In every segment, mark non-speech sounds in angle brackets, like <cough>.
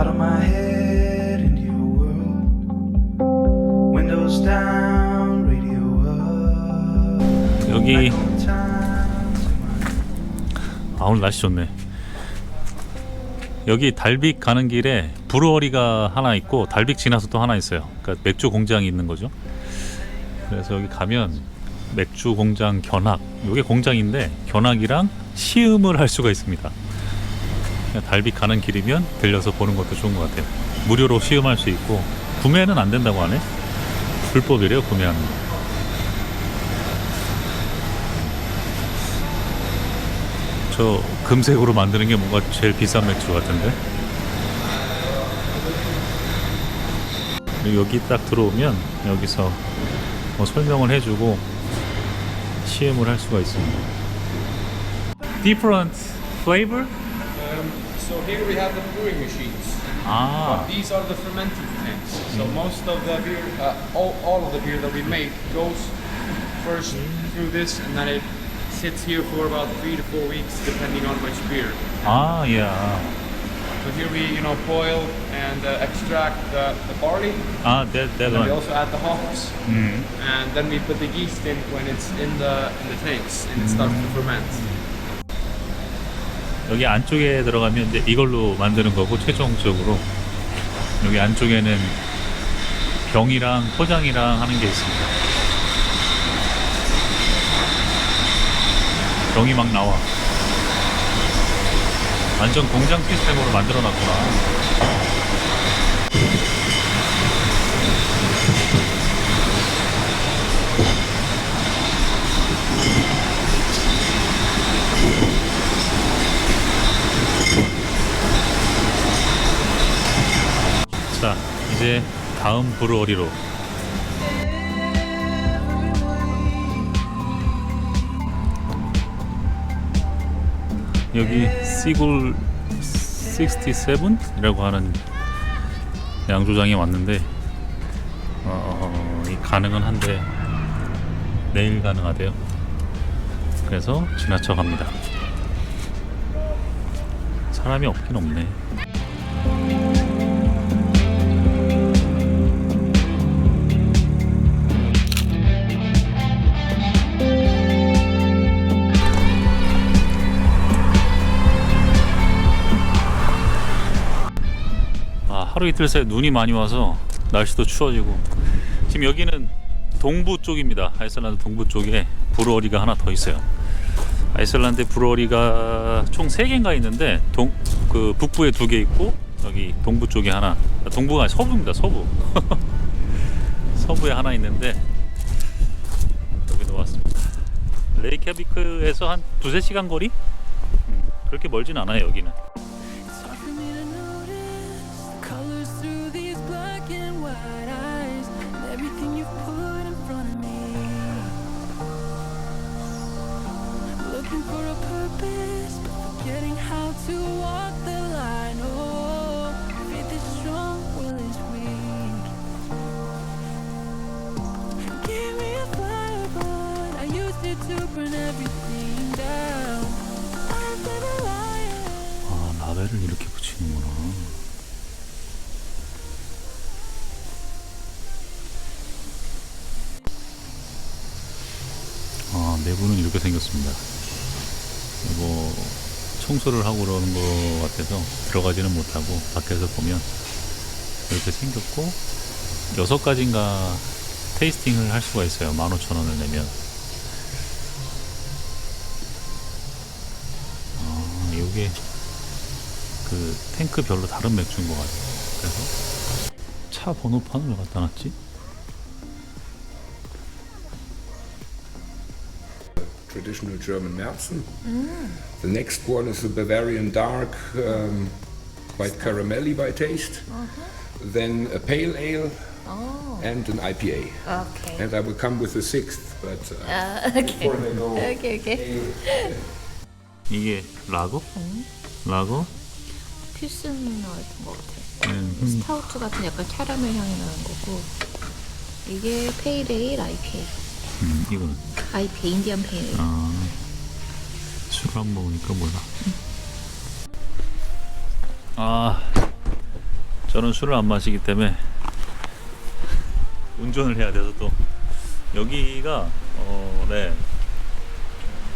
Out of my head into your world. Windows down, radio up. 여기 아 오늘 날씨 좋네. 여기 달빅 가는 길에 브루어리가 하나 있고 달빅 지나서 또 하나 있어요. 그러니까 맥주 공장이 있는 거죠. 그래서 여기 가면 맥주 공장 견학, 이게 공장인데 견학이랑 시음을 할 수가 있습니다. 달빅 가는 길이면 들려서 보는 것도 좋은 것 같아요. 무료로 시음할 수 있고 구매는 안 된다고 하네. 불법이래요 구매하는 거. 저 금색으로 만드는 게 뭔가 제일 비싼 맥주 같은데 여기 딱 들어오면 여기서 뭐 설명을 해주고 시음을 할 수가 있습니다 Different flavor? So here we have the brewing machines. Ah. But these are the fermented tanks. So mm-hmm. most of the beer, uh, all, all of the beer that we make goes first through this and then it sits here for about three to four weeks depending on which beer. Ah, yeah. So here we, you know, boil and uh, extract the, the barley. Ah, that, that and one. we also add the hops. Mm. And then we put the yeast in when it's in the in the tanks and it starts to ferment. 여기 안쪽에 들어가면 이제 이걸로 만드는 거고 최종적으로 여기 안쪽에는 병이랑 포장이랑 하는 게 있습니다. 병이 막 나와. 완전 공장 시스템으로 만들어 놨구나. 자, 이제 다음 브루어리로 여기 시골 67이라고 하는 양조장에 왔는데 어, 이 가능은 한데 내일 가능하대요. 그래서 지나쳐 갑니다. 사람이 없긴 없네. 하루 이틀 사이 눈이 많이 와서 날씨도 추워지고 지금 여기는 동부 쪽입니다. 아이슬란드 동부 쪽에 브루어리가 하나 더 있어요. 아이슬란드 브루어리가 총 3개인가 있는데 동, 그 북부에 두개 있고 여기 동부 쪽에 하나 아, 동부가 아니라 서부입니다. 서부 <laughs> 서부에 하나 있는데 여기도 왔습니다. 레이캬비크에서 한 두세 시간 거리? 음, 그렇게 멀진 않아요 여기는 아 라벨을 이렇게 붙이는구나. 아 내부는 이렇게 생겼습니다. 뭐 청소를 하고 그러는 것 같아서 들어가지는 못하고 밖에서 보면 이렇게 생겼고 여섯 가지인가 테이스팅을 할 수가 있어요. 15,000원을 내면 아 이게 그 탱크별로 다른 맥주인 것 같아요. 그래서 차 번호판을 왜 갖다 놨지? traditional German Märzen. The next one is a Bavarian dark, um, quite caramelly by taste. Then a pale ale and an IPA. Okay. And I will come with the sixth, but uh, Uh, <laughs> okay. before they go Okay, okay. ale, <laughs> 이게 라거? 라거? 필스는 어떤 것 같아. 음, 스타우트 같은 약간 캐러멜 향이 나는 거고. 이게 페이레일 IPA. 음, 이거는 IPA 인디언 페이레일. 아 술을 안 먹으니까 몰라. 아 저는 술을 안 마시기 때문에 운전을 해야 돼서 또 여기가 어, 네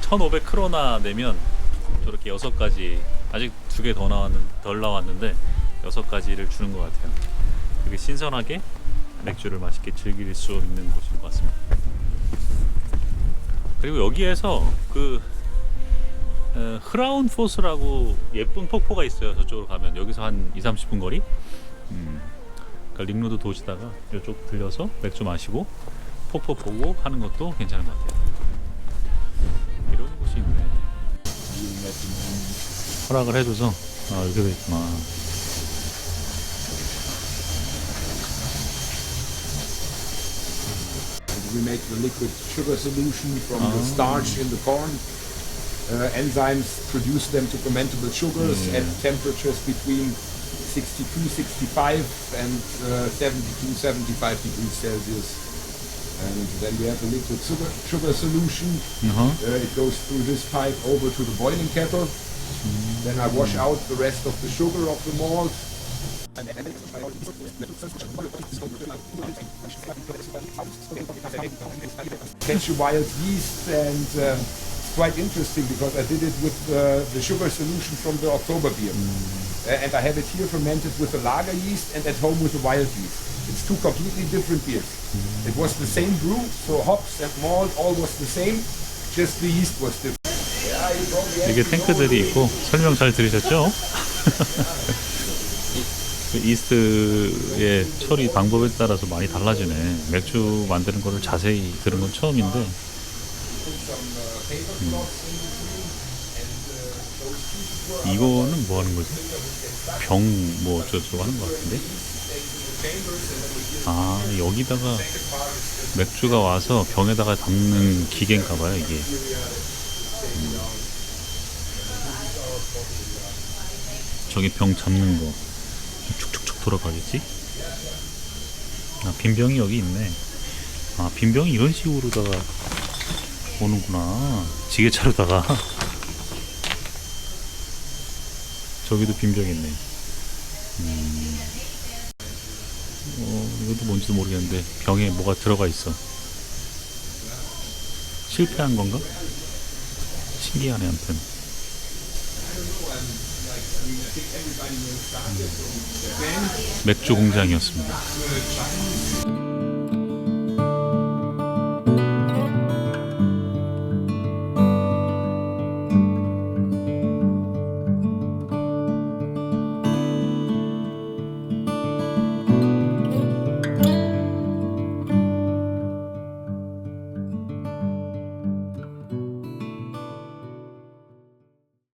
1,500 크로나 내면 저렇게 여섯 가지 아직 두 개 더 나왔는 덜 나왔는데 여섯 가지를 주는 것 같아요. 되게 신선하게 맥주를 맛있게 즐길 수 있는 곳인 것 같습니다. 그리고 여기에서 그 어, 흐라운 포스라고 예쁜 폭포가 있어요. 저쪽으로 가면 여기서 한 2, 30분 거리. 음. 그러니까 링로드 도시다가 이쪽 들려서 맥주 마시고 폭포 보고 하는 것도 괜찮은 것 같아요. 허락을 해줘서 아 이렇게 돼 있구나. We make the liquid sugar solution from the starch in the corn. Uh, enzymes produce them to fermentable sugars at temperatures between 62, 65 and uh, 72, 75 degrees Celsius. And then we have the liquid sugar, sugar solution. 어허. Uh, it goes through this pipe over to the boiling kettle. Then I wash out the rest of the sugar of the malt. Catch a wild yeast and um, it's quite interesting because I did it with uh, the sugar solution from the October beer. Uh, and I have it here fermented with the lager yeast and at home with the wild yeast. It's two completely different beers. It was the same brew, so hops and malt all was the same, just the yeast was different. 이게 탱크들이 있고 설명 잘 들으셨죠? 그 <laughs> 이스트의 처리 방법에 따라서 많이 달라지네. 맥주 만드는 거를 자세히 들은 건 처음인데. 음. 이거는 뭐 하는 거지? 병 뭐 어쩌고 하는 것 같은데? 아 여기다가 맥주가 와서 병에다가 담는 기계인가 봐요 이게. 저기 병 잡는 거. 축축축 돌아가겠지? 아 빈병이 여기 있네. 아 빈병이 이런 식으로다가 오는구나. 지게차로다가. <laughs> 저기도 빈병 있네. 음. 어 이것도 뭔지도 모르겠는데 병에 뭐가 들어가 있어. 실패한 건가? 신기하네 아무튼 맥주 공장이었습니다.